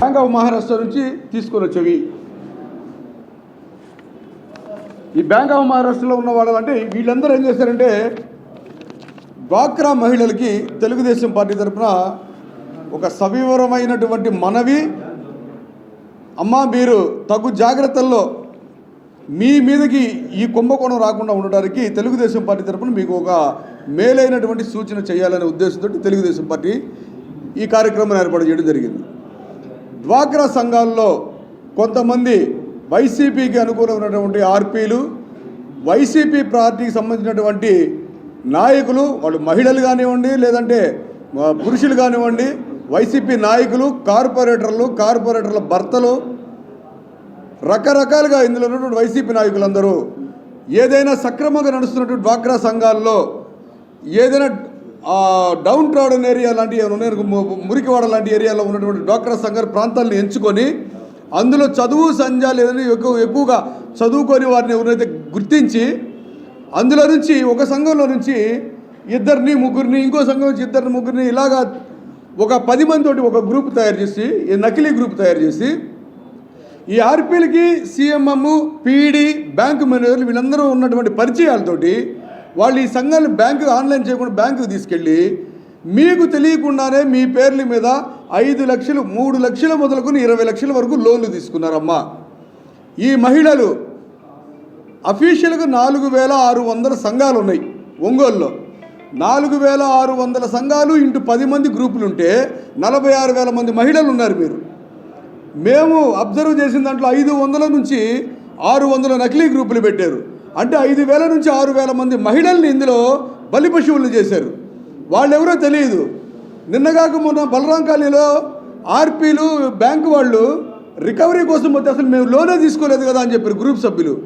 Bank of Maharashtra నుంచి తీసుకొని వచ్చేవి. ఈ బ్యాంక్ ఆఫ్ మహారాష్ట్రలో ఉన్న వాళ్ళు అంటే వీళ్ళందరూ ఏం చేశారంటే డ్వాక్రా మహిళలకి తెలుగుదేశం పార్టీ తరఫున ఒక సవివరమైనటువంటి మనవి అమ్మా మీరు తగు జాగ్రత్తల్లో మీ మీదకి ఈ కుంభకోణం రాకుండా ఉండడానికి తెలుగుదేశం పార్టీ తరఫున మీకు ఒక మేలైనటువంటి సూచన చేయాలనే ఉద్దేశంతో తెలుగుదేశం పార్టీ ఈ కార్యక్రమాన్ని ఏర్పాటు చేయడం జరిగింది. డ్వాక్రా సంఘాల్లో కొంతమంది వైసీపీకి అనుకూలమైనటువంటి ఆర్పీలు వైసీపీ పార్టీకి సంబంధించినటువంటి నాయకులు వాళ్ళు మహిళలు కానివ్వండి లేదంటే పురుషులు కానివ్వండి వైసీపీ నాయకులు కార్పొరేటర్లు కార్పొరేటర్ల భర్తలు రకరకాలుగా ఇందులో ఉన్నటువంటి వైసీపీ నాయకులందరూ ఏదైనా సక్రమంగా నడుస్తున్నటువంటి డ్వాక్రా సంఘాల్లో ఏదైనా డౌన్ ట్రాడన్ ఏరియా లాంటి మురికివాడ లాంటి ఏరియాలో ఉన్నటువంటి డ్వాక్రా సంఘాల ప్రాంతాలను ఎంచుకొని అందులో చదువు సంజాలు లేదని ఎక్కువ ఎక్కువగా చదువుకొని వారిని ఎవరైతే గుర్తించి అందులో నుంచి ఒక సంఘంలో నుంచి ఇద్దరిని ముగ్గురిని ఇంకో సంఘం నుంచి ఇద్దరిని ముగ్గురిని ఇలాగా ఒక పది మంది తోటి ఒక గ్రూప్ తయారు చేసి ఈ నకిలీ గ్రూప్ తయారు చేసి ఈ ఆర్పీలకి సీఎంఎం పీడీ బ్యాంకు మేనేజర్లు వీళ్ళందరూ ఉన్నటువంటి పరిచయాలతోటి వాళ్ళు ఈ సంఘాన్ని బ్యాంకు ఆన్లైన్ చేయకుండా బ్యాంకుకి తీసుకెళ్ళి మీకు తెలియకుండానే మీ పేర్ల మీద ఐదు లక్షలు మూడు లక్షలు మొదలుకొని ఇరవై లక్షల వరకు లోన్లు తీసుకున్నారమ్మా. ఈ మహిళలు అఫీషియల్గా నాలుగు వేల ఆరు వందల సంఘాలు ఉన్నాయి ఒంగోలులో. నాలుగు వేల ఆరు వందల సంఘాలు ఇంటూ పది మంది గ్రూపులు ఉంటే నలభై ఆరు వేల మంది మహిళలు ఉన్నారు మీరు. మేము అబ్జర్వ్ చేసిన దాంట్లో ఐదు వందల నుంచి ఆరు వందల నకిలీ గ్రూపులు పెట్టారు. అంటే ఐదు వేల నుంచి ఆరు వేల మంది మహిళల్ని ఇందులో బలి పశువులు చేశారు. వాళ్ళెవరో తెలియదు. నిన్నగాక మొన్న బలరాం కాలనీలో ఆర్పీలు బ్యాంకు వాళ్ళు రికవరీ కోసం పోతే అసలు మేము లోనే తీసుకోలేదు కదా అని చెప్పారు గ్రూప్ సభ్యులు.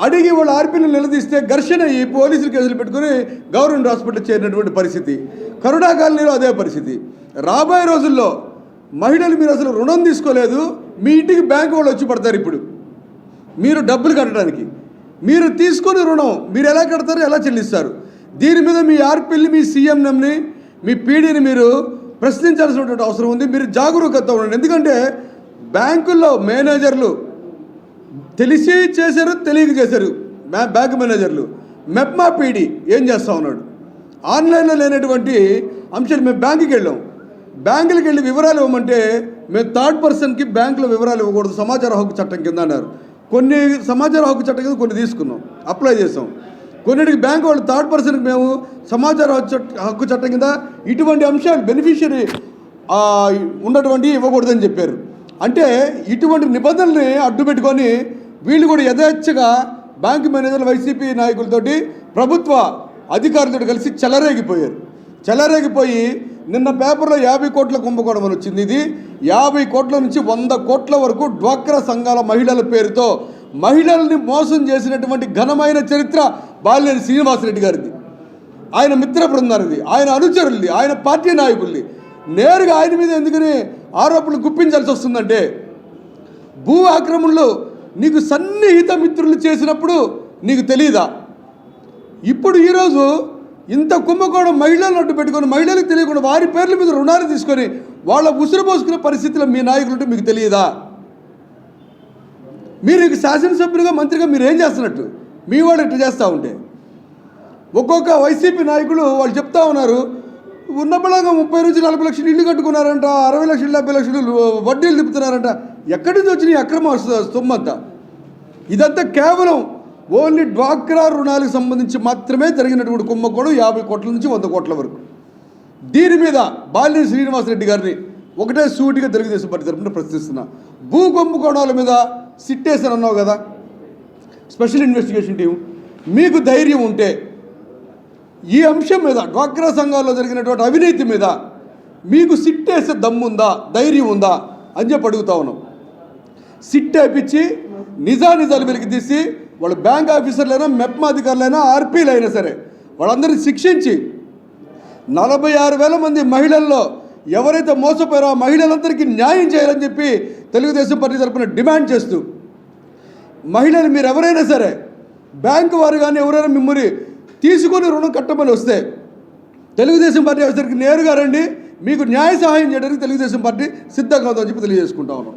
అడిగి వాళ్ళు ఆర్పీలు నిలదీస్తే ఘర్షణ అయ్యి పోలీసులు కేసులు పెట్టుకుని గవర్నమెంట్ హాస్పిటల్ చేరినటువంటి పరిస్థితి. కరుణా కాలనీలో అదే పరిస్థితి. రాబోయే రోజుల్లో మహిళలు మీరు అసలు రుణం తీసుకోలేదు మీ ఇంటికి బ్యాంకు వాళ్ళు వచ్చి పడతారు ఇప్పుడు. మీరు డబ్బులు కట్టడానికి. మీరు తీసుకుని రుణం మీరు ఎలా కడతారు ఎలా చెల్లిస్తారు? దీని మీద మీ ఆర్పిల్ని మీ సీఎంఎంని మీ పీడీని మీరు ప్రశ్నించాల్సినటువంటి అవసరం ఉంది. మీరు జాగరూకత ఉండండి. ఎందుకంటే బ్యాంకుల్లో మేనేజర్లు తెలిసి చేశారు తెలియక చేశారు. బ్యా- బ్యాంక్ మేనేజర్లు. మెప్మా పీడీ ఏం చేస్తా ఉన్నాడు? ఆన్లైన్లో లేనటువంటి అంశాలు మేము బ్యాంకుకి వెళ్ళాం. బ్యాంకులకు వెళ్ళి వివరాలు ఇవ్వమంటే మేము థర్డ్ పర్సన్కి బ్యాంకులో వివరాలు ఇవ్వకూడదు సమాచార హక్కు చట్టం కింద అన్నారు. కొన్ని సమాచార హక్కు చట్టం కింద కొన్ని తీసుకున్నాం అప్లై చేసాం. కొన్నిటికి బ్యాంకు వాళ్ళు థర్డ్ పర్సన్కి మేము సమాచార హక్కు చట్ట- హక్కు చట్టం కింద ఇటువంటి అంశాలు బెనిఫిషియరీ ఉన్నటువంటి ఇవ్వకూడదని చెప్పారు. అంటే ఇటువంటి నిబంధనల్ని అడ్డు పెట్టుకొని వీళ్ళు కూడా యథేచ్ఛగా బ్యాంకు మేనేజర్లు వైసీపీ నాయకులతోటి ప్రభుత్వ అధికారులతో కలిసి చెలరేగిపోయారు. చెలరేగిపోయి నిన్న పేపర్లో యాభై కోట్ల కుంభకోణం అని వచ్చింది. ఇది యాభై కోట్ల నుంచి వంద కోట్ల వరకు డ్వాక్రా సంఘాల మహిళల పేరుతో మహిళల్ని మోసం చేసినటువంటి ఘనమైన చరిత్ర బాలినేని శ్రీనివాసరెడ్డి గారిది. ఆయన మిత్ర బృందానిది ఆయన అనుచరులది ఆయన పార్టీ నాయకుల్ని. నేరుగా ఆయన మీద ఎందుకని ఆరోపణలు గుప్పించాల్సి వస్తుందంటే భూ ఆక్రమణలు నీకు సన్నిహిత మిత్రులు చేసినప్పుడు నీకు తెలియదా ఇప్పుడు ఈరోజు ఇంత కుంభకోణం మహిళలను అడ్డు పెట్టుకొని మహిళలకు తెలియకుండా వారి పేర్ల మీద రుణాలు తీసుకొని వాళ్ళ ఉసురు పోసుకునే పరిస్థితిలో మీ నాయకులు మీకు తెలియదా? మీరు ఇక శాసనసభ్యులుగా మంత్రిగా మీరు ఏం చేస్తున్నట్టు? మీ వాళ్ళు ఇట్లా చేస్తూ ఉంటే. ఒక్కొక్క వైసీపీ నాయకులు వాళ్ళు చెప్తా ఉన్నారు ఉన్న బలంగా ముప్పై నుంచి నలభై లక్షలు ఇల్లు కట్టుకున్నారంట అరవై లక్షలు డెబ్బై లక్షలు వడ్డీలు తిప్పుతున్నారంట. ఎక్కడి నుంచి వచ్చినాయి అక్రమ సొమ్మంతా ఇదంతా కేవలం ఓన్లీ డ్వాక్రా రుణాలకు సంబంధించి మాత్రమే జరిగినటువంటి కుంభకోణం యాభై కోట్ల నుంచి వంద కోట్ల వరకు. దీని మీద బాలినేని శ్రీనివాసరెడ్డి గారిని ఒకటే సూటిగా తెలుగుదేశం పార్టీ తరఫున ప్రశ్నిస్తున్నా. భూ కుంభకోణాల మీద సిట్టేసని అన్నావు కదా? Special investigation team. మీకు ధైర్యం ఉంటే ఈ అంశం మీద డ్వాక్రా సంఘాల్లో జరిగినటువంటి అవినీతి మీద మీకు సిట్టేసే దమ్ముందా ధైర్యం ఉందా అని చెప్పి అడుగుతా ఉన్నాం. సిట్టేపించి నిజా నిజానిజాలు వెలికి తీసి వాళ్ళు బ్యాంక్ ఆఫీసర్లైనా మెప్మా అధికారులైనా ఆర్పీలు అయినా సరే వాళ్ళందరినీ శిక్షించి నలభై ఆరు వేల మంది మహిళల్లో ఎవరైతే మోసపోయారో ఆ మహిళలందరికీ న్యాయం చేయాలని చెప్పి తెలుగుదేశం పార్టీ తరఫున డిమాండ్ చేస్తూ మహిళలు మీరు ఎవరైనా సరే బ్యాంకు వారు కానీ ఎవరైనా మిమ్మల్ని తీసుకొని రుణం కట్టమని వస్తే తెలుగుదేశం పార్టీ ఆఫీసర్కి నేరుగా రండి మీకు న్యాయ సహాయం చేయడానికి తెలుగుదేశం పార్టీ సిద్ధంగా ఉందని చెప్పి తెలియజేసుకుంటా ఉన్నాం.